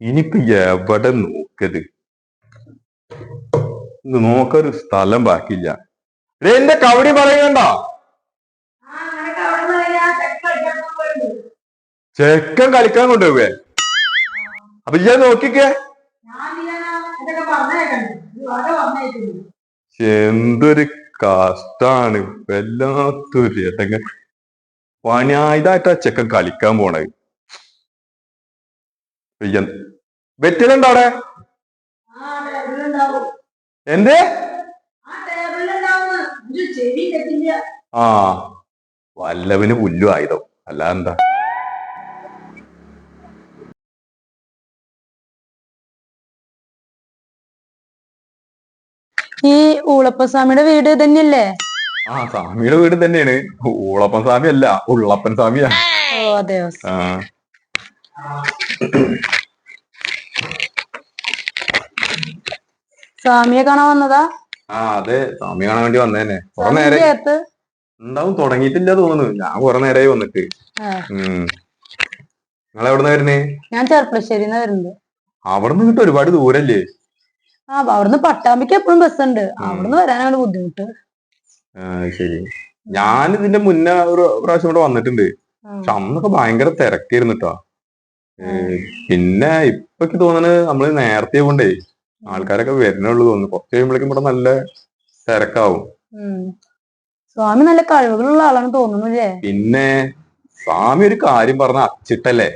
ഇനിയിപ്പൊ എവിടെ നോക്കത് നോക്കൊരു സ്ഥലം ബാക്കിയില്ല. ദേ, എന്റെ കവടി പറയണ്ട ചെക്കൻ കളിക്കാൻ കൊണ്ടുപോവേ? അപ്പൊ ഞാൻ നോക്കിക്കേ എന്തൊരു കഷ്ടാണ്. വല്ലാത്തൊരു പണിയായതായിട്ടാ ചെക്കൻ കളിക്കാൻ പോണത് പെയ്യൻ വെറ്റിലുണ്ടോ അവിടെ എന്ത്? ആ വല്ലവന് പുല്ലു ആയുധം. അല്ല എന്താ ഈ ഊളപ്പസ്വാമിയുടെ വീട് തന്നെയല്ലേ ആ സ്വാമിയുടെ വീട് തന്നെയാണ് ഊളപ്പൻ സ്വാമി അല്ല ഉള്ളപ്പൻ സ്വാമിയാ. ഓ അതെയോ. ആ. സ്വാമിയെ കാണാൻ വന്നതാ? ആ അതെ. സ്വാമി കാണാൻ വേണ്ടി വന്നേനെ. കുറെ നേരം എന്താവും തുടങ്ങിട്ടില്ല തുടങ്ങിയിട്ടില്ല തോന്നുന്നു. ഞാൻ കുറെ നേരമായി വന്നിട്ട്. നിങ്ങൾ എവിടെ വരുന്നേ? ഞാൻ ചെറുപ്പശ്ശേരി വരുന്നത്. അവിടുന്ന് കിട്ടും ഒരുപാട് ദൂരല്ലേ? ആ അവിടുന്ന് പട്ടാമ്പിക്ക് എപ്പോഴും ബസ് ഉണ്ട് അവിടുന്ന് വരാനാണ് ബുദ്ധിമുട്ട്. ശരി. ഞാൻ ഇതിന്റെ മുന്നേ ഒരു പ്രാവശ്യം ഇവിടെ വന്നിട്ടുണ്ട്. പക്ഷെ അന്നൊക്കെ ഭയങ്കര തിരക്കായിരുന്നു കേട്ടോ പിന്നെ ഇപ്പൊ എനിക്ക് തോന്നുന്നത് നമ്മൾ നേരത്തെ കൊണ്ടേ ആൾക്കാരൊക്കെ വരുന്നുള്ളൂ തോന്നുന്നു. കുറച്ച് കഴിയുമ്പോഴേക്കും ഇവിടെ നല്ല തിരക്കാവും. സ്വാമി നല്ല കഴിവുകളുള്ള ആളാണ് തോന്നുന്നു അല്ലേ പിന്നെ സ്വാമി ഒരു കാര്യം പറഞ്ഞ അച്ചിട്ടല്ലേ?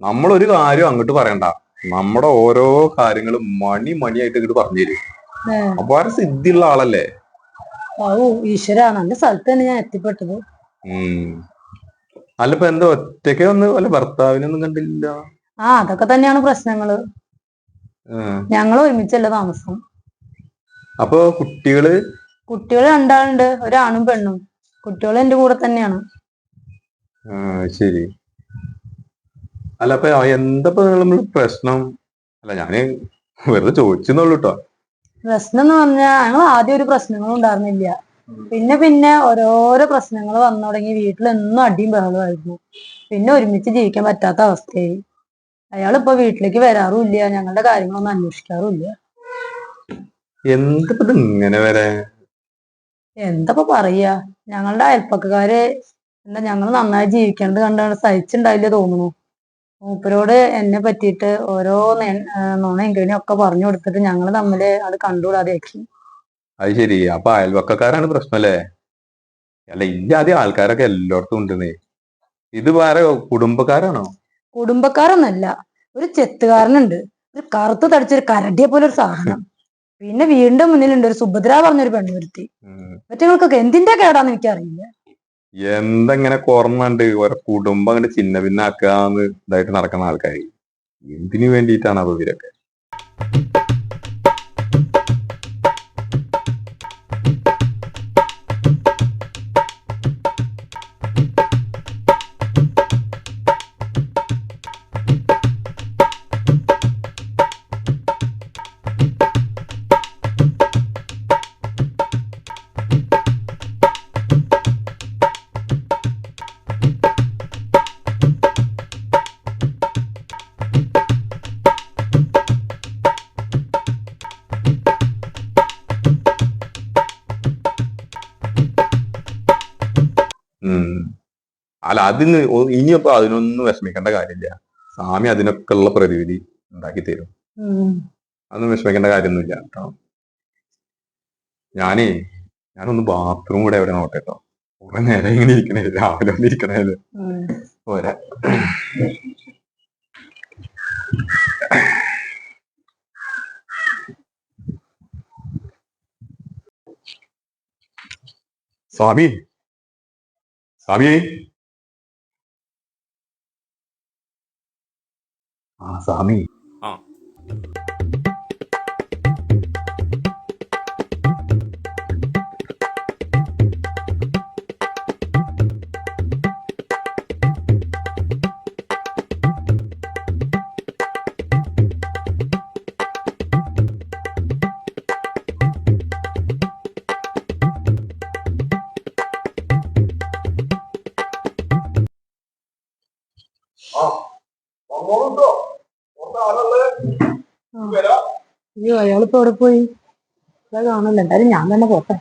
നമ്മളൊരു കാര്യം അങ്ങോട്ട് പറയണ്ട. നമ്മുടെ ഓരോ കാര്യങ്ങളും മണി മണിയായിട്ട് ഇങ്ങോട്ട് പറഞ്ഞു തരും. അപ്പൊ അപാര സിദ്ധിയുള്ള ആളല്ലേ? ഓ ഈശ്വര. നല്ല സ്ഥലത്ത് തന്നെ ഞാൻ എത്തിപ്പെട്ടത്. ഉം അല്ലപ്പോ എന്താ ഒറ്റയ്ക്ക് വന്ന് വല്ല ഭർത്താവിനൊന്നും കണ്ടില്ല ആ അതൊക്കെ തന്നെയാണ് പ്രശ്നങ്ങൾ. ഞങ്ങൾ ഒരുമിച്ചല്ല താമസം. അപ്പൊ കുട്ടികൾ? കുട്ടികൾ രണ്ടാളുണ്ട് ഒരാണും പെണ്ണും. കുട്ടികൾ എന്റെ കൂടെ തന്നെയാണ്. ശരി. അല്ല അപ്പൊ എന്താ നമ്മൾ പ്രശ്നം? അല്ല ഞാൻ വെറുതെ ചോദിച്ചെന്നുള്ളൂ കേട്ടോ പ്രശ്നം എന്ന് പറഞ്ഞാൽ ഞങ്ങൾ ആദ്യം ഒരു പ്രശ്നങ്ങളും ഉണ്ടായിരുന്നില്ല. പിന്നെ പിന്നെ ഓരോരോ പ്രശ്നങ്ങൾ വന്നു തുടങ്ങി. വീട്ടിൽ എന്നും അടിയും ബഹളമായിരുന്നു പിന്നെ ഒരുമിച്ച് ജീവിക്കാൻ പറ്റാത്ത അവസ്ഥയായി. അയാൾ ഇപ്പൊ വീട്ടിലേക്ക് വരാറുമില്ല. ഞങ്ങളുടെ കാര്യങ്ങളൊന്നും അന്വേഷിക്കാറുമില്ല. എന്താ ഇങ്ങനെ വരെ? എന്തപ്പോ പറയാ? ഞങ്ങളുടെ അയൽപ്പക്കാര് എന്താ ഞങ്ങൾ നന്നായി ജീവിക്കണത് കണ്ടാണ് സഹിച്ചുണ്ടായില്ല തോന്നുന്നു. മൂപ്പരോട് എന്നെ പറ്റിയിട്ട് ഓരോ നേ- ആ, നുണയും കിണിയും ഒക്കെ പറഞ്ഞു കൊടുത്തിട്ട് ഞങ്ങൾ തമ്മിൽ അത് കണ്ടുകൂടാതെയാക്കി. അത് ശരി. അപ്പൊ അയൽവക്കക്കാരാണ് പ്രശ്നം അല്ലേ അല്ല ഇല്ലാതെ ആൾക്കാരൊക്കെ എല്ലായിടത്തും ഉണ്ടെന്നേ. ഇത് വേറെ കുടുംബക്കാരാണോ? കുടുംബക്കാരൊന്നല്ല. ഒരു ചെത്തുകാരനുണ്ട്. ഒരു കറുത്ത് തടിച്ചൊരു കരടിയെ പോലെ ഒരു സാധനം. പിന്നെ വീണ്ടും മുന്നിലുണ്ട് ഒരു സുഭദ്ര പറഞ്ഞൊരു പെണ്ണുരുത്തി. മറ്റങ്ങൾക്കൊക്കെ എന്തിന്റെ കേടാന്ന് എനിക്കറിയില്ല. എന്തെങ്ങനെ കുറന്നുണ്ട് ഓരോ കുടുംബം അങ്ങനെ ചിന്ന ഭിന്നാക്കാന്ന് ഇതായിട്ട് നടക്കുന്ന ആൾക്കാർ എന്തിനു വേണ്ടിയിട്ടാണ് അപ്പൊ ഇവരൊക്കെ? അല്ല അതിന് ഇനിയിപ്പോ അതിനൊന്നും വിഷമിക്കേണ്ട കാര്യമില്ല. സ്വാമി അതിനൊക്കെ ഉള്ള പ്രതിവിധി ഉണ്ടാക്കി തരും. അതൊന്നും വിഷമിക്കേണ്ട കാര്യമൊന്നുമില്ല കേട്ടോ. ഞാനേ ഞാനൊന്ന് ബാത്റൂം കൂടെ എവിടെ നോട്ടെ കേട്ടോ കുറെ നേരം ഇങ്ങനെ ഇരിക്കണേ രാവിലെ ഒന്ന് ഇരിക്കണേ. പോരാ. സ്വാമി. സ്വാമി ആ. സ്വാമി ആ. ആ അയ്യോ അയാളിപ്പോ എവിടെ പോയി? കാണില്ല എന്തായാലും ഞാൻ തന്നെ പോട്ടെ.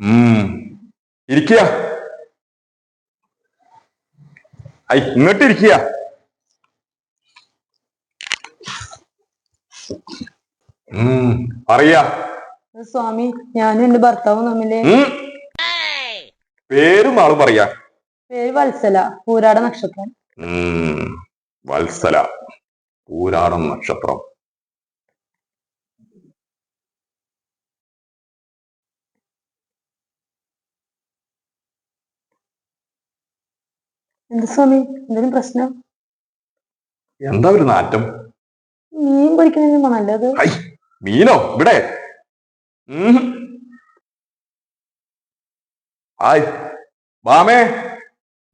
ഉം. ഇരിക്കുക ഐ ഇങ്ങോട്ട് ഇരിക്കുക പറയാ സ്വാമി ഞാനും എന്റെ ഭർത്താവും തമ്മിൽ. പേരും ആൾ പറയാ. പേര് വത്സല പൂരാട നക്ഷത്രം. ഉം. വത്സല പൂരാടം നക്ഷത്രം. എന്ത് സ്വാമി? എന്തെങ്കിലും പ്രശ്നം? എന്താ ഒരു നാറ്റം? മീൻ പൊരിക്കുന്നതിന് ഐ മീനോ? ഇവിടെ. ഉം. ഹായ് മാമേ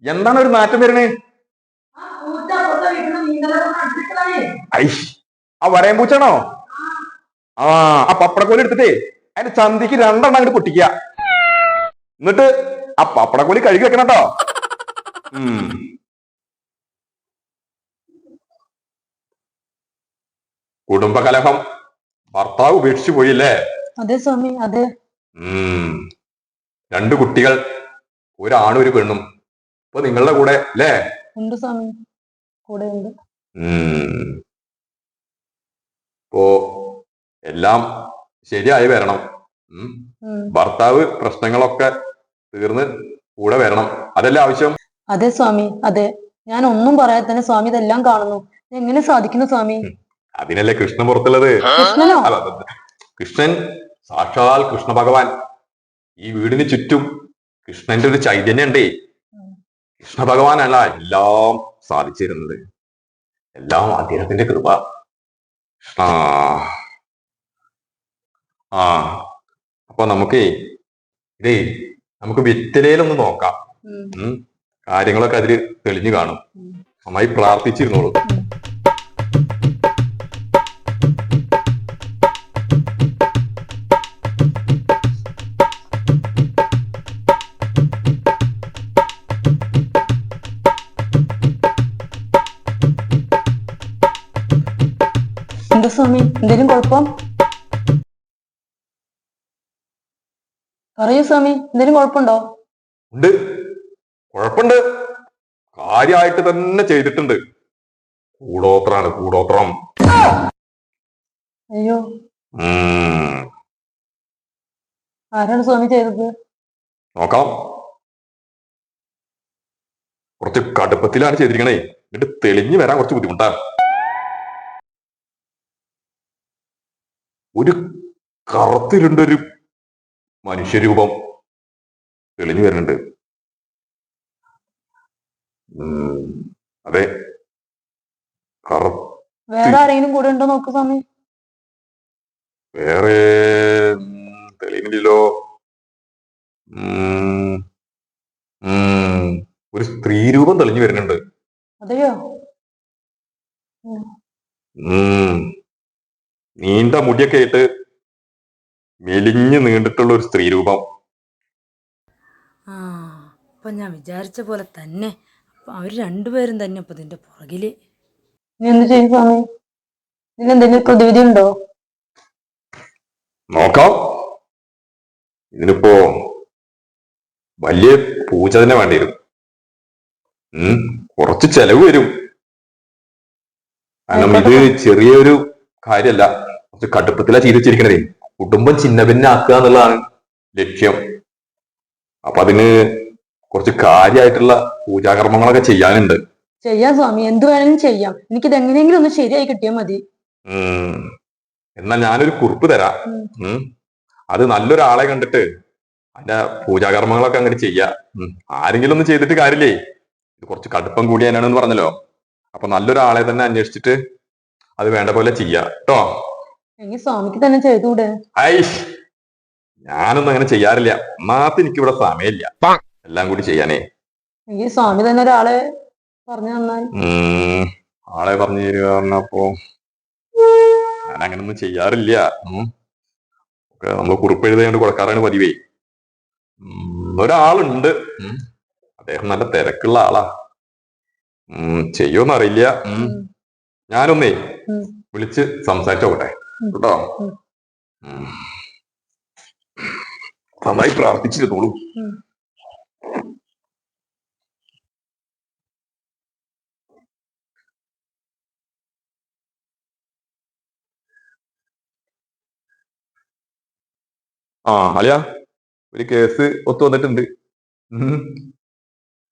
എന്താണ് ഒരു മാറ്റം വരണേ ആ വരയം പൂച്ചാണോ ആ. ആ പപ്പടക്കോലി എടുത്തിട്ടേ അതിന്റെ ചന്തിക്ക് രണ്ടെണ്ണം അങ്ങോട്ട് പൊട്ടിക്കുക എന്നിട്ട് ആ പപ്പടക്കോലി കഴുകി വെക്കണം കേട്ടോ. കുടുംബകലഹം ഭർത്താവ് ഉപേക്ഷിച്ചു പോയില്ലേ? അതെ സ്വാമി അതെ. ഉം. രണ്ട് കുട്ടികൾ ഒരാണും ഒരു പെണ്ണും. ഇപ്പൊ നിങ്ങളുടെ കൂടെ അല്ലേ? ഉണ്ട് സ്വാമി. കൂടെ ഉണ്ട്. ഇപ്പോ എല്ലാം ശരിയായി വരണം. ഭർത്താവ് പ്രശ്നങ്ങളൊക്കെ തീർന്ന് കൂടെ വരണം. അതല്ലേ ആവശ്യം? അതെ സ്വാമി അതെ. ഞാൻ ഒന്നും പറയാതെ തന്നെ സ്വാമി ഇതെല്ലാം കാണുന്നു. എങ്ങനെ സാധിക്കുന്നു സ്വാമി? അതിനല്ലേ കൃഷ്ണൻ പുറത്തുള്ളത്. കൃഷ്ണൻ സാക്ഷാൽ കൃഷ്ണ ഭഗവാൻ. ഈ വീടിന് ചുറ്റും കൃഷ്ണന്റെ ഒരു ചൈതന്യം ഉണ്ടേ. കൃഷ്ണ ഭഗവാനല്ല എല്ലാം സാധിച്ചിരുന്നത്. എല്ലാം അദ്ദേഹത്തിന്റെ കൃപ. ആ ആ. അപ്പൊ നമുക്കേ ഇതേ നമുക്ക് വെറ്റിലയിലൊന്ന് നോക്കാം. കാര്യങ്ങളൊക്കെ അതിൽ തെളിഞ്ഞു കാണും. നന്നായി പ്രാർത്ഥിച്ചിരുന്നോളൂ. എന്താ എന്തേലും കുഴപ്പം? പറയൂ സ്വാമി എന്തേലും കുഴപ്പമുണ്ടോ? ഉണ്ട്. കുഴപ്പമുണ്ട്. കാര്യമായിട്ട് തന്നെ ചെയ്തിട്ടുണ്ട്. കൂടോത്രാണ് കൂടോത്രം. അയ്യോ. ആരാണ് സ്വാമി ചെയ്തത്? നോക്കാം. കുറച്ച് കടുപ്പത്തിലാണ് ചെയ്തിരിക്കണേ. എന്നിട്ട് തെളിഞ്ഞു വരാൻ കുറച്ച് ബുദ്ധിമുട്ടാ ഒരു കറുത്തിരുണ്ടൊരു മനുഷ്യരൂപം തെളിഞ്ഞു വരുന്നുണ്ട്. അതെ വേറെ ആരെങ്കിലും കൂടെ ഉണ്ടോ നോക്ക് സ്വാമി വേറെ തെളിയുന്നില്ലല്ലോ. ഒരു സ്ത്രീ രൂപം തെളിഞ്ഞു വരുന്നുണ്ട് അതെയോ ഉം. നീണ്ട മുടിയൊക്കെ ആയിട്ട് മെലിഞ്ഞ് നീണ്ടിട്ടുള്ള ഒരു സ്ത്രീ രൂപം. ആ അപ്പം ഞാൻ വിചാരിച്ച പോലെ തന്നെ. അവർ അവർ രണ്ടുപേരും തന്നെ അപ്പൊ ഇതിന്റെ പുറകിൽ. നീ എന്ത് ചെയ്യും സ്വാമി? ഇതിന് എന്തെങ്കിലും പ്രതിവിധി ഉണ്ടോ? നോക്കാം. ഇതിനിപ്പോ വലിയ പൂജ തന്നെ വേണ്ടി വരും. കുറച്ച് ചെലവ് വരും. കാരണം ഇത് ചെറിയൊരു കാര്യമല്ല കുറച്ച് കടുപ്പത്തിലാ ചെയ്ത് വെച്ചിരിക്കണതേ കുടുംബം ചിന്ന ഭിന്നാക്കുക എന്നുള്ളതാണ് ലക്ഷ്യം. അപ്പൊ അതിന് കുറച്ച് കാര്യമായിട്ടുള്ള പൂജാകർമ്മങ്ങളൊക്കെ ചെയ്യാനുണ്ട്. ചെയ്യാം സ്വാമി. എന്ത് വേണമെങ്കിലും ചെയ്യാം. എനിക്കിത് എങ്ങനെയെങ്കിലും ഒന്ന് ശരിയായി കിട്ടിയാൽ മതി. എന്നാൽ ഞാനൊരു കുറിപ്പ് തരാം. അത് നല്ലൊരാളെ കണ്ടിട്ട് അതിന്റെ പൂജാകർമ്മങ്ങളൊക്കെ അങ്ങനെ ചെയ്യാ. ആരെങ്കിലും ഒന്ന് ചെയ്തിട്ട് കാര്യമില്ലേ? ഇത് കുറച്ച് കടുപ്പം കൂടിയാനാണെന്ന് പറഞ്ഞല്ലോ. അപ്പൊ നല്ലൊരാളെ തന്നെ അന്വേഷിച്ചിട്ട് അത് വേണ്ട പോലെ ചെയ്യാ. കേട്ടോ? സ്വാമിക്ക് തന്നെ ചെയ്തുകൂടെ? ഐഷ് ഞാനൊന്നും അങ്ങനെ ചെയ്യാറില്ല. ഒന്നാമത്തെ എനിക്ക് ഇവിടെ സമയമില്ല എല്ലാം കൂടി ചെയ്യാനേ. ഈ സ്വാമി തന്നെ ഒരാളെ പറഞ്ഞു തന്നാൽ. ആളെ പറഞ്ഞു തരിക പറഞ്ഞപ്പോ. ഞാൻ അങ്ങനൊന്നും ചെയ്യാറില്ല. ഉം. ഒക്കെ നമ്മൾ കുറിപ്പ് എഴുതാണ്ട് കൊടുക്കാറാണ് പതിവേ. ഒരാളുണ്ട്. അദ്ദേഹം നല്ല തിരക്കുള്ള ആളാ. ഉം ചെയ്യോന്നറിയില്ല ഉം. ഞാനൊന്നേ. വിളിച്ച് സംസാരിച്ചോട്ടെ. കേട്ടോ. നന്നായി പ്രാർത്ഥിച്ചിരുന്നോളൂ. ആ അലിയ ഒരു കേസ് ഒത്തു വന്നിട്ടുണ്ട്.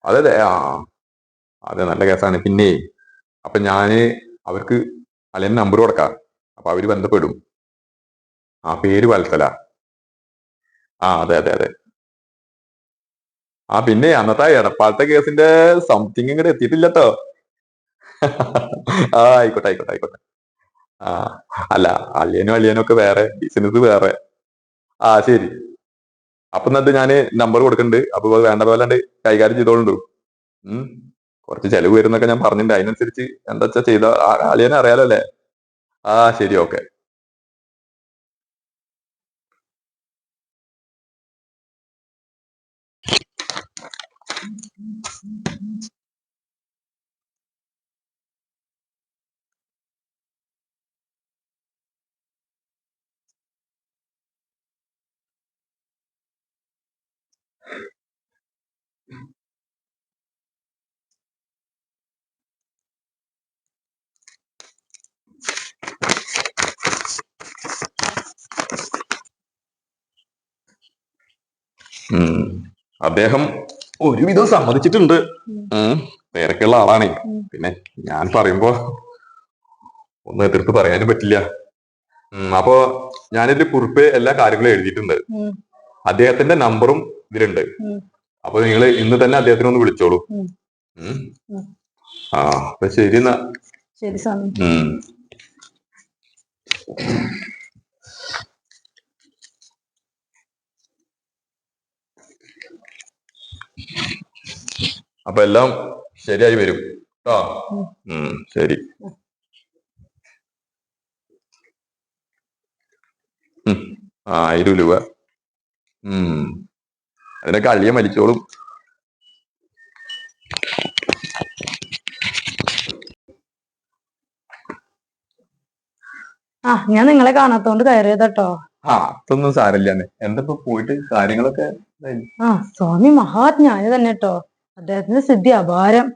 അതെ അതെ ആ. അതെ നല്ല കേസാണ്. പിന്നെ അപ്പൊ ഞാൻ അവർക്ക് അളിയൻ നമ്പർ കൊടുക്കാം. അപ്പൊ അവർ ബന്ധപ്പെടും. ആ പേര് വത്സല ആ അതെ അതെ അതെ. ആ പിന്നെ അന്നത്തെ എടപ്പാളത്തെ കേസിന്റെ സംതിങ് ഇങ്ങോട്ട് എത്തിയിട്ടില്ലട്ടോ. ആ ആയിക്കോട്ടെ ആയിക്കോട്ടെ ആയിക്കോട്ടെ. ആ അല്ല അളിയനും അളിയനും ഒക്കെ വേറെ ബിസിനസ് വേറെ. ആ ശരി. അപ്പൊ എന്നിട്ട് ഞാൻ നമ്പർ കൊടുക്കുന്നുണ്ട് അപ്പൊ വേണ്ട പോലെ കൈകാര്യം ചെയ്തോളുണ്ടു? ഉം കുറച്ച് ചെലവ് വരുന്നൊക്കെ ഞാൻ പറഞ്ഞിട്ടുണ്ട് അതിനനുസരിച്ച് എന്താ വെച്ചാ ചെയ്ത അളിയനെ അറിയാലോ അല്ലേ? ആ ശരി ഓക്കെ ഉം. അദ്ദേഹം ഒരുവിധം സമ്മതിച്ചിട്ടുണ്ട്. പേരൊക്കെയുള്ള ആളാണേ. പിന്നെ ഞാൻ പറയുമ്പോ ഒന്നും എതിർത്ത് പറയാനും പറ്റില്ല. അപ്പൊ ഞാനൊരു കുറിപ്പ് എല്ലാ കാര്യങ്ങളും എഴുതിയിട്ടുണ്ട്. അദ്ദേഹത്തിന്റെ നമ്പറും ഇതിലുണ്ട്. അപ്പൊ നിങ്ങൾ ഇന്ന് തന്നെ അദ്ദേഹത്തിനെ ഒന്ന് വിളിച്ചോളൂ. ആ അപ്പൊ ശരി എന്നാ. ശരി സ്വാമി. അപ്പൊ എല്ലാം ശരിയായി വരും. കേട്ടോ ശരി. ആയിരം രൂപ. ഉം. അതിനൊക്കെ അള്ളിയ മരിച്ചോളും. ആ ഞാൻ നിങ്ങളെ കാണാത്തോണ്ട് കയറിയതട്ടോ. ആ അതൊന്നും സാരല്ലേ എന്താ ഇപ്പൊ പോയിട്ട് കാര്യങ്ങളൊക്കെ ആ സ്വാമി മഹാജ്ഞാനി തന്നെ കേട്ടോ അദ്ദേഹത്തിന്റെ സിദ്ധി അപാരം.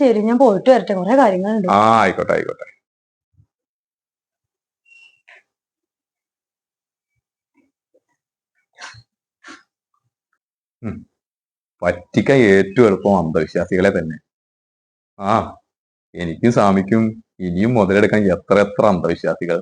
ശരി ഞാൻ പോയിട്ട് വരട്ടെ. കുറെ കാര്യങ്ങളുണ്ട്. ആ ആയിക്കോട്ടെ ആയിക്കോട്ടെ. പറ്റിക്ക ഏറ്റവും എളുപ്പം അന്ധവിശ്വാസികളെ തന്നെ. ആ എനിക്കും സ്വാമിക്കും ഇനിയും മുതലെടുക്കാൻ എത്ര എത്ര അന്ധവിശ്വാസികൾ.